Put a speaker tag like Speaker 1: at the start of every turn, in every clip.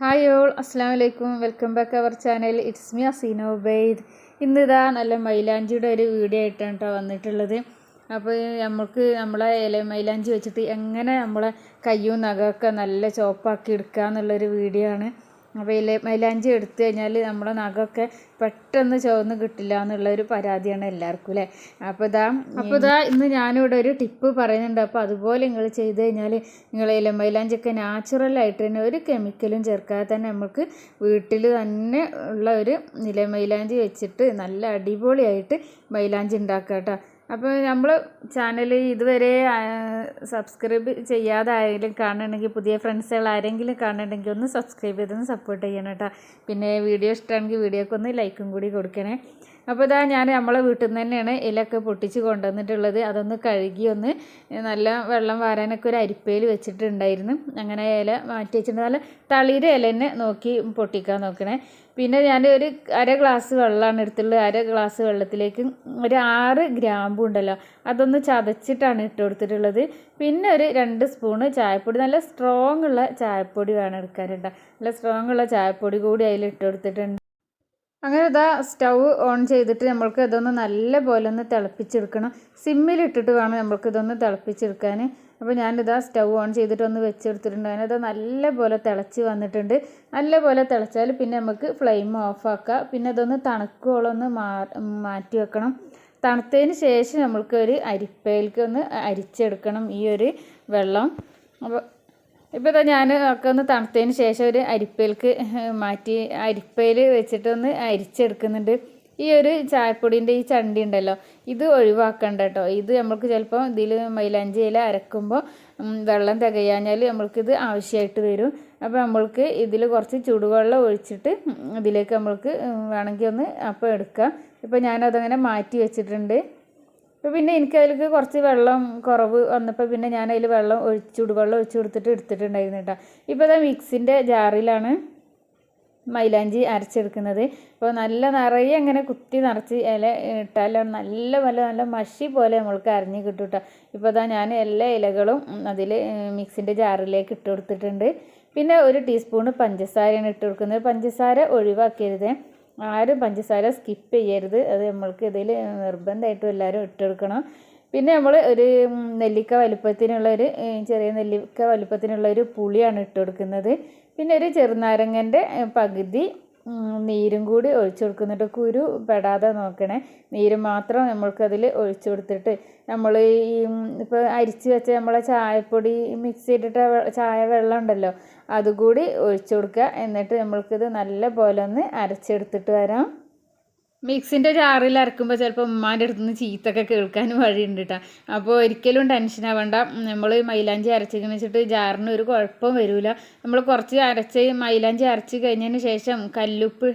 Speaker 1: Hi all അസ്സാം വലൈക്കും welcome back our channel it's me Aseena Ubaid ഇന്ന് ഇതാ നല്ല മൈലാഞ്ചിയുടെ ഒരു വീഡിയോ ആയിട്ടാണ് കേട്ടോ വന്നിട്ടുള്ളത്. അപ്പോൾ നമുക്ക് നമ്മളെ ഇല മൈലാഞ്ചി വെച്ചിട്ട് എങ്ങനെ നമ്മളെ കയ്യും നഖമൊക്കെ നല്ല ചോപ്പാക്കി എടുക്കുക എന്നുള്ളൊരു വീഡിയോ ആണ്. അപ്പോൾ ഇല മൈലാഞ്ചി എടുത്തു കഴിഞ്ഞാൽ നമ്മുടെ നഖമൊക്കെ പെട്ടെന്ന് ചുവന്ന് കിട്ടില്ല എന്നുള്ള ഒരു പരാതിയാണ് എല്ലാവർക്കും അല്ലേ? അപ്പോൾ ഇതാ അപ്പോൾ ഇതാ ഇന്ന് ഞാനിവിടെ ഒരു ടിപ്പ് പറയുന്നുണ്ട്. അപ്പോൾ അതുപോലെ നിങ്ങൾ ചെയ്ത് കഴിഞ്ഞാൽ നിങ്ങൾ ഇല മൈലാഞ്ചിയൊക്കെ നാച്ചുറലായിട്ട് തന്നെ ഒരു കെമിക്കലും ചേർക്കാതെ തന്നെ നമുക്ക് വീട്ടിൽ തന്നെ ഉള്ള ഒരു ഇല മൈലാഞ്ചി വെച്ചിട്ട് നല്ല അടിപൊളിയായിട്ട് മൈലാഞ്ചി ഉണ്ടാക്കാം കേട്ടോ. അപ്പോൾ നമ്മൾ ചാനൽ ഇതുവരെ സബ്സ്ക്രൈബ് ചെയ്യാതെ ആരെങ്കിലും കാണണമെങ്കിൽ പുതിയ ഫ്രണ്ട്സുകൾ ആരെങ്കിലും കാണണമെങ്കിൽ ഒന്ന് സബ്സ്ക്രൈബ് ചെയ്തൊന്ന് സപ്പോർട്ട് ചെയ്യണം കേട്ടോ പിന്നെ വീഡിയോ ഇഷ്ടമാണെങ്കിൽ വീഡിയോക്ക് ഒന്ന് ലൈക്കും കൂടി കൊടുക്കണേ. അപ്പോൾ ഇതാ ഞാൻ നമ്മളെ വീട്ടിൽ നിന്ന് തന്നെയാണ് ഇലയൊക്കെ പൊട്ടിച്ച് കൊണ്ടുവന്നിട്ടുള്ളത്. അതൊന്ന് കഴുകി ഒന്ന് നല്ല വെള്ളം വാരാനൊക്കെ ഒരു അരിപ്പയിൽ വെച്ചിട്ടുണ്ടായിരുന്നു. അങ്ങനെ ഇല മാറ്റി വെച്ചിട്ട് നല്ല തളിയുടെ ഇല തന്നെ നോക്കി പൊട്ടിക്കാൻ നോക്കണേ. പിന്നെ ഞാൻ ഒരു അര ഗ്ലാസ് വെള്ളമാണ് എടുത്തുള്ളത് അര ഗ്ലാസ് വെള്ളത്തിലേക്ക് ഒരു ആറ് ഗ്രാമ്പു ഉണ്ടല്ലോ അതൊന്ന് ചതച്ചിട്ടാണ് ഇട്ട് കൊടുത്തിട്ടുള്ളത്. പിന്നെ ഒരു രണ്ട് സ്പൂണ് ചായപ്പൊടി നല്ല സ്ട്രോങ് ഉള്ള ചായപ്പൊടി വേണം എടുക്കാനുണ്ട്. നല്ല സ്ട്രോങ് ഉള്ള ചായപ്പൊടി കൂടി അതിൽ ഇട്ട് കൊടുത്തിട്ടുണ്ട്. അങ്ങനെ ഇതാ സ്റ്റൗ ഓൺ ചെയ്തിട്ട് നമ്മൾക്ക് ഇതൊന്ന് നല്ല പോലെ ഒന്ന് തിളപ്പിച്ചെടുക്കണം. സിമ്മിലിട്ടിട്ട് വേണം നമ്മൾക്ക് ഇതൊന്ന് തിളപ്പിച്ചെടുക്കാൻ. അപ്പോൾ ഞാനിതാ സ്റ്റൗ ഓൺ ചെയ്തിട്ട് ഒന്ന് വെച്ചെടുത്തിട്ടുണ്ട്. അതിനത് നല്ല പോലെ തിളച്ച് വന്നിട്ടുണ്ട്. നല്ലപോലെ തിളച്ചാൽ പിന്നെ നമുക്ക് ഫ്ലെയിം ഓഫാക്കുക പിന്നെ അതൊന്ന് തണുക്കോളം ഒന്ന് മാറ്റി വെക്കണം. തണുത്തതിന് ശേഷം നമ്മൾക്ക് ഒരു അരിപ്പയിലേക്ക് ഒന്ന് അരിച്ചെടുക്കണം ഈ ഒരു വെള്ളം. അപ്പോൾ ഇപ്പോൾ ഇതാ ഞാൻ ഒക്കെ ഒന്ന് തണുത്തതിന് ശേഷം ഒരു അരിപ്പയിലേക്ക് മാറ്റി അരിപ്പയിൽ വെച്ചിട്ടൊന്ന് അരിച്ചെടുക്കുന്നുണ്ട്. ഈ ഒരു ചായപ്പൊടിന്റെ ഈ ചണ്ടി ഉണ്ടല്ലോ ഇത് ഒഴിവാക്കണ്ട കേട്ടോ ഇത് നമുക്ക് ചിലപ്പോൾ ഇതിൽ മൈലാഞ്ചി ഇല അരക്കുമ്പോൾ വെള്ളം തികയാഞ്ഞാൽ നമ്മൾക്കിത് ആവശ്യമായിട്ട് വരും. അപ്പോൾ നമ്മൾക്ക് ഇതിൽ കുറച്ച് ചൂടുവെള്ളം ഒഴിച്ചിട്ട് ഇതിലേക്ക് നമ്മൾക്ക് വേണമെങ്കിൽ ഒന്ന് അപ്പം എടുക്കാം. ഇപ്പോൾ ഞാനതങ്ങനെ മാറ്റി വെച്ചിട്ടുണ്ട്. അപ്പോൾ പിന്നെ എനിക്കതിലേക്ക് കുറച്ച് വെള്ളം കുറവ് വന്നപ്പോൾ പിന്നെ ഞാൻ വെള്ളം ഒഴിച്ച് ചൂടുവെള്ളം ഒഴിച്ച് കൊടുത്തിട്ട് എടുത്തിട്ടുണ്ടായിരുന്നു കേട്ടോ ഇപ്പോൾ അത് മിക്സിന്റെ ജാറിലാണ്. മൈലാഞ്ചി അരച്ചെടുക്കുന്നത്. അപ്പോൾ നല്ല നിറയെ അങ്ങനെ കുത്തി നിറച്ച് ഇല ഇട്ടാൽ നല്ല പോലെ നല്ല മഷി പോലെ നമ്മൾക്ക് അരിഞ്ഞ് കിട്ടും കേട്ടോ. ഇപ്പോൾ ഇതാ ഞാൻ എല്ലാ ഇലകളും അതിൽ മിക്സിന്റെ ജാറിലേക്ക് ഇട്ട് കൊടുത്തിട്ടുണ്ട്. പിന്നെ ഒരു ടീസ്പൂണ് പഞ്ചസാരയാണ് ഇട്ട് കൊടുക്കുന്നത്. പഞ്ചസാര ഒഴിവാക്കരുത്. ആരും പഞ്ചസാര സ്കിപ്പ് ചെയ്യരുത്. അത് നമ്മൾക്ക് ഇതിൽ നിർബന്ധമായിട്ടും എല്ലാവരും കൊടുക്കണം. പിന്നെ നമ്മൾ ഒരു നെല്ലിക്ക വലുപ്പത്തിനുള്ള ഒരു ചെറിയ നെല്ലിക്ക വലുപ്പത്തിനുള്ള ഒരു പുളിയാണ് ഇട്ട് കൊടുക്കുന്നത്. പിന്നെ ഒരു ചെറുനാരങ്ങന്റെ പകുതി നീരും കൂടി ഒഴിച്ചു കൊടുക്കുന്നുണ്ട് കുരു പെടാതെ നോക്കണേ. നീര് മാത്രം നമ്മൾക്കതിൽ ഒഴിച്ചു കൊടുത്തിട്ട് നമ്മൾ ഈ ഇപ്പോൾ അരിച്ച് വെച്ച നമ്മളെ ചായപ്പൊടി മിക്സ് ചെയ്തിട്ട് ചായ വെള്ളം ഉണ്ടല്ലോ അതുകൂടി ഒഴിച്ചു കൊടുക്കുക. എന്നിട്ട് നമ്മൾക്കിത് നല്ല പോലെ ഒന്ന് അരച്ചെടുത്തിട്ട് വരാം. മിക്സിന്റെ ജാറിൽ അരക്കുമ്പോൾ ചിലപ്പോൾ ഉമ്മാന്റെ അടുത്ത് നിന്ന് ചീത്തൊക്കെ കേൾക്കാനും വഴിയുണ്ട് കേട്ടോ അപ്പോൾ ഒരിക്കലും ടെൻഷൻ ആവണ്ട. നമ്മൾ മൈലാഞ്ചി അരച്ചിങ്ങനെ വെച്ചിട്ട് ജാറിന് ഒരു കുഴപ്പം വരില്ല നമ്മൾ കുറച്ച് അരച്ച് മൈലാഞ്ചി അരച്ച് കഴിഞ്ഞതിന് ശേഷം കല്ലുപ്പ്.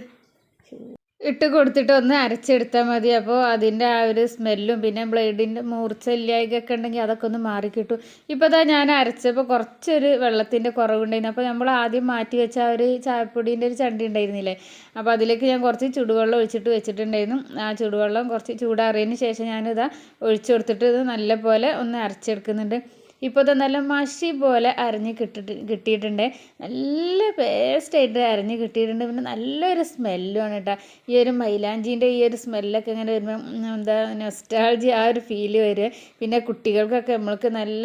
Speaker 1: ഇട്ട് കൊടുത്തിട്ട് ഒന്ന് അരച്ചെടുത്താൽ മതി. അപ്പോൾ അതിന്റെ ആ ഒരു സ്മെല്ലും പിന്നെ ബ്ലേഡിന്റെ മൂർച്ച ഇല്ലായ്കൊക്കെ ഉണ്ടെങ്കിൽ അതൊക്കെ ഒന്ന് മാറിക്കിട്ടും ഇപ്പോൾ ഇതാ ഞാൻ അരച്ചപ്പോൾ കുറച്ചൊരു വെള്ളത്തിന്റെ കുറവുണ്ടായിരുന്നു. അപ്പോൾ നമ്മൾ ആദ്യം മാറ്റി വെച്ച ആ ഒരു ചായപ്പൊടീന്റെ ഒരു ചണ്ടി ഉണ്ടായിരുന്നില്ലേ? അപ്പോൾ അതിലേക്ക് ഞാൻ കുറച്ച് ചൂടുവെള്ളം ഒഴിച്ചിട്ട് വെച്ചിട്ടുണ്ടായിരുന്നു. ആ ചൂടുവെള്ളം കുറച്ച് ചൂടാറിയതിന് ശേഷം ഞാനിതാ ഒഴിച്ചു കൊടുത്തിട്ട് ഇത് നല്ലപോലെ ഒന്ന് അരച്ചെടുക്കുന്നുണ്ട്. ഇപ്പോൾ ഇത് നല്ല മഷി പോലെ അരഞ്ഞ് കിട്ടിട്ട് കിട്ടിയിട്ടുണ്ട്. നല്ല പേസ്റ്റായിട്ട് അരഞ്ഞ് കിട്ടിയിട്ടുണ്ട്. പിന്നെ നല്ലൊരു സ്മെല്ലുമാണ് കേട്ടോ ഈ ഒരു മൈലാഞ്ചീന്റെ ഈ ഒരു സ്മെല്ലൊക്കെ ഇങ്ങനെ വരുമ്പോൾ എന്താ നൊസ്റ്റാൾജി ആ ഒരു ഫീൽ വരിക. പിന്നെ കുട്ടികൾക്കൊക്കെ നമ്മൾക്ക് നല്ല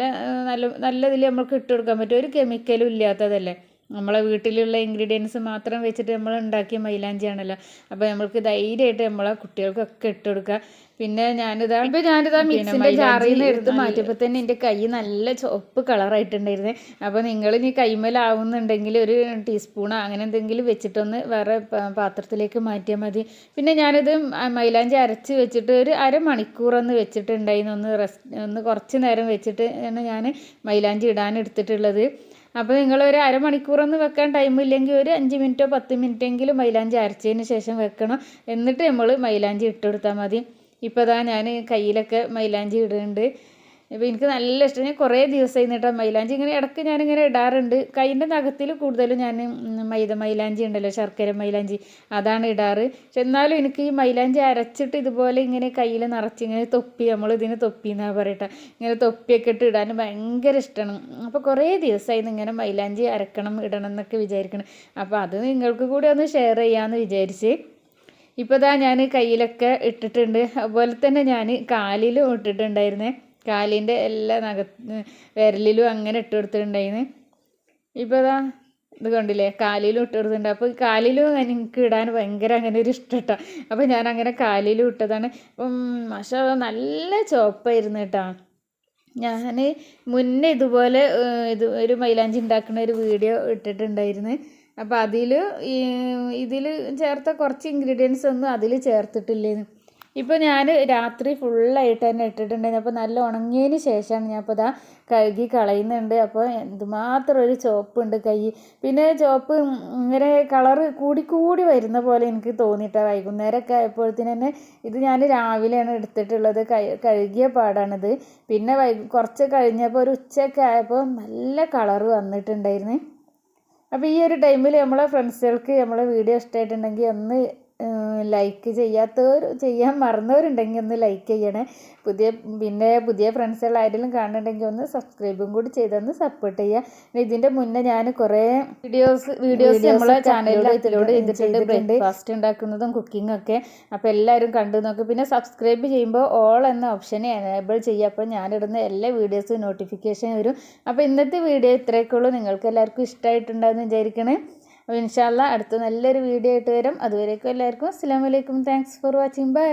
Speaker 1: നല്ല നല്ല ഇതിൽ നമ്മൾക്ക് ഇട്ട് കൊടുക്കാൻ പറ്റും. ഒരു കെമിക്കലും ഇല്ലാത്തതല്ലേ. നമ്മളെ വീട്ടിലുള്ള ഇൻഗ്രീഡിയൻസ് മാത്രം വെച്ചിട്ട് നമ്മൾ ഉണ്ടാക്കിയ മൈലാഞ്ചിയാണല്ലോ. അപ്പോൾ നമ്മൾക്ക് ധൈര്യമായിട്ട് നമ്മളെ കുട്ടികൾക്കൊക്കെ ഇട്ട് കൊടുക്കുക. പിന്നെ ഞാനിതാ ഇപ്പൊ ഞാനിതാ മിക്സിന്റെ ജാറിൽ നിന്ന് എടുത്ത് മാറ്റിയപ്പോൾ തന്നെ എന്റെ കൈ നല്ല ചുവപ്പ് കളറായിട്ടുണ്ടായിരുന്നേ. അപ്പോൾ നിങ്ങൾ ഇനി കൈമേലാവുന്നുണ്ടെങ്കിൽ ഒരു ടീസ്പൂണോ അങ്ങനെ എന്തെങ്കിലും വെച്ചിട്ടൊന്ന് വേറെ പാത്രത്തിലേക്ക് മാറ്റിയാൽ മതി. പിന്നെ ഞാനിത് മൈലാഞ്ചി അരച്ച് വെച്ചിട്ട് ഒരു അരമണിക്കൂർ ഒന്ന് വെച്ചിട്ടുണ്ടായിരുന്നു. ഒന്ന് റെസ്റ്റ് ഒന്ന് കുറച്ച് നേരം വെച്ചിട്ട് ആണ് ഞാൻ മൈലാഞ്ചി ഇടാൻ എടുത്തിട്ടുള്ളത്. അപ്പോൾ നിങ്ങൾ ഒരു അരമണിക്കൂറൊന്നും വെക്കാൻ ടൈം ഇല്ലെങ്കിൽ ഒരു അഞ്ച് മിനിറ്റോ പത്ത് മിനിറ്റെങ്കിലും മൈലാഞ്ചി അരച്ചതിന് ശേഷം വെക്കണം. എന്നിട്ട് നമ്മൾ മൈലാഞ്ചി ഇട്ടുകൊടുത്താൽ മതി. ഇപ്പോൾ ഇതാ ഞാൻ കയ്യിലൊക്കെ മൈലാഞ്ചി ഇടുന്നുണ്ട്. അപ്പോൾ എനിക്ക് നല്ല ഇഷ്ടം. ഞാൻ കുറേ ദിവസമായി നിട്ടാ മൈലാഞ്ചി ഇങ്ങനെ ഇടയ്ക്ക് ഞാനിങ്ങനെ ഇടാറുണ്ട്. കൈന്റെ നഖത്തിൽ കൂടുതലും ഞാൻ മൈദ മൈലാഞ്ചി ഉണ്ടല്ലോ ശർക്കര മൈലാഞ്ചി അതാണ് ഇടാറ്. പക്ഷെ എന്നാലും എനിക്ക് ഈ മൈലാഞ്ചി അരച്ചിട്ട് ഇതുപോലെ ഇങ്ങനെ കയ്യിൽ നിറച്ച് ഇങ്ങനെ തൊപ്പി നമ്മൾ ഇതിന് തൊപ്പി എന്നാണ് പറയട്ടെ ഇങ്ങനെ തൊപ്പിയൊക്കെ ഇട്ട് ഇടാൻ ഭയങ്കര ഇഷ്ടമാണ് അപ്പോൾ കുറേ ദിവസമായി ഇങ്ങനെ മൈലാഞ്ചി അരക്കണം ഇടണം എന്നൊക്കെ വിചാരിക്കണം. അപ്പോൾ അത് നിങ്ങൾക്ക് കൂടി ഒന്ന് ഷെയർ ചെയ്യാമെന്ന് വിചാരിച്ച്. ഇപ്പോൾ ഇതാ ഞാൻ കയ്യിലൊക്കെ ഇട്ടിട്ടുണ്ട്. അതുപോലെ തന്നെ ഞാൻ കാലിലും ഇട്ടിട്ടുണ്ടായിരുന്നേ. കാലിന്റെ എല്ലാ നഖ വിരലിലും അങ്ങനെ ഇട്ട് കൊടുത്തിട്ടുണ്ടായിരുന്നു. ഇപ്പോൾ ഇതാ ഇത് കണ്ടില്ലേ? കാലിലും ഇട്ട് കൊടുത്തിട്ടുണ്ട്. അപ്പോൾ കാലിലും എനിക്ക് ഇടാൻ ഭയങ്കര അങ്ങനെ ഒരു ഇഷ്ടട്ടോ. അപ്പോൾ ഞാൻ അങ്ങനെ കാലിലും ഇട്ടതാണ്. അപ്പം മഷ നല്ല ചോപ്പായിരുന്നു കേട്ടോ. ഞാൻ മുന്നേ ഇതുപോലെ ഇത് ഒരു മൈലാഞ്ചി ഉണ്ടാക്കുന്ന ഒരു വീഡിയോ ഇട്ടിട്ടുണ്ടായിരുന്നു. അപ്പോൾ അതിൽ ഇതിൽ ചേർത്ത കുറച്ച് ഇൻഗ്രീഡിയൻസ് ഒന്നും അതിൽ ചേർത്തിട്ടില്ലേന്ന്. ഇപ്പോൾ ഞാൻ രാത്രി ഫുള്ളായിട്ട് തന്നെ ഇട്ടിട്ടുണ്ടായിരുന്നു. അപ്പോൾ നല്ല ഉണങ്ങിയതിന് ശേഷമാണ് ഞാൻ അപ്പോൾ ഇതാ കഴുകി കളയുന്നുണ്ട്. അപ്പോൾ എന്തുമാത്രം ഒരു ചോപ്പുണ്ട് കൈ. പിന്നെ ചോപ്പ് ഇങ്ങനെ കളറ് കൂടി കൂടി വരുന്ന പോലെ എനിക്ക് തോന്നിയിട്ടാണ് വൈകുന്നേരമൊക്കെ ആയപ്പോഴത്തേന് തന്നെ ഇത് ഞാൻ രാവിലെയാണ് എടുത്തിട്ടുള്ളത്. കഴുകിയ പാടാണിത്. പിന്നെ വൈ കുറച്ച് കഴിഞ്ഞപ്പോൾ ഒരു ഉച്ചയൊക്കെ ആയപ്പോൾ നല്ല കളറ് വന്നിട്ടുണ്ടായിരുന്നു. അപ്പോൾ ഈ ഒരു ടൈമിൽ നമ്മളെ ഫ്രണ്ട്സുകൾക്ക് നമ്മളെ വീഡിയോ ഇഷ്ടമായിട്ടുണ്ടെങ്കിൽ ഒന്ന് ലൈക്ക് ചെയ്യാത്തവർ ചെയ്യാൻ മറന്നവരുണ്ടെങ്കിൽ ഒന്ന് ലൈക്ക് ചെയ്യണേ. പുതിയ പിന്നെ പുതിയ ഫ്രണ്ട്സുകൾ ആരെങ്കിലും കാണുന്നുണ്ടെങ്കിൽ ഒന്ന് സബ്സ്ക്രൈബും കൂടി ചെയ്തൊന്ന് സപ്പോർട്ട് ചെയ്യുക ഇതിന്റെ മുന്നേ ഞാൻ കുറേ വീഡിയോസ് വീഡിയോസ് നമ്മളെ ചാനലിൽ ഇതിലൂടെ ചെയ്തിട്ടുണ്ട്. ബ്രേക്ക്ഫാസ്റ്റ് ഉണ്ടാക്കുന്നതും കുക്കിംഗ് ഒക്കെ. അപ്പോൾ എല്ലാവരും കണ്ടു നോക്കും. പിന്നെ സബ്സ്ക്രൈബ് ചെയ്യുമ്പോൾ ഓൾ എന്ന ഓപ്ഷനെ എനേബിൾ ചെയ്യുക അപ്പോൾ ഞാനിടുന്ന എല്ലാ വീഡിയോസും നോട്ടിഫിക്കേഷൻ വരും. അപ്പോൾ ഇന്നത്തെ വീഡിയോ ഇത്രയൊക്കെ ഉള്ളൂ. നിങ്ങൾക്ക് എല്ലാവർക്കും ഇഷ്ടമായിട്ടുണ്ടാകുമെന്ന് വിചാരിക്കണേ. അപ്പോൾ ഇൻഷാല്ല അടുത്ത നല്ലൊരു വീഡിയോ ആയിട്ട് വരും. അതുവരേക്കും എല്ലാവർക്കും അസ്സാം വലൈക്കും താങ്ക്സ് ഫോർ വാച്ചിങ് ബൈ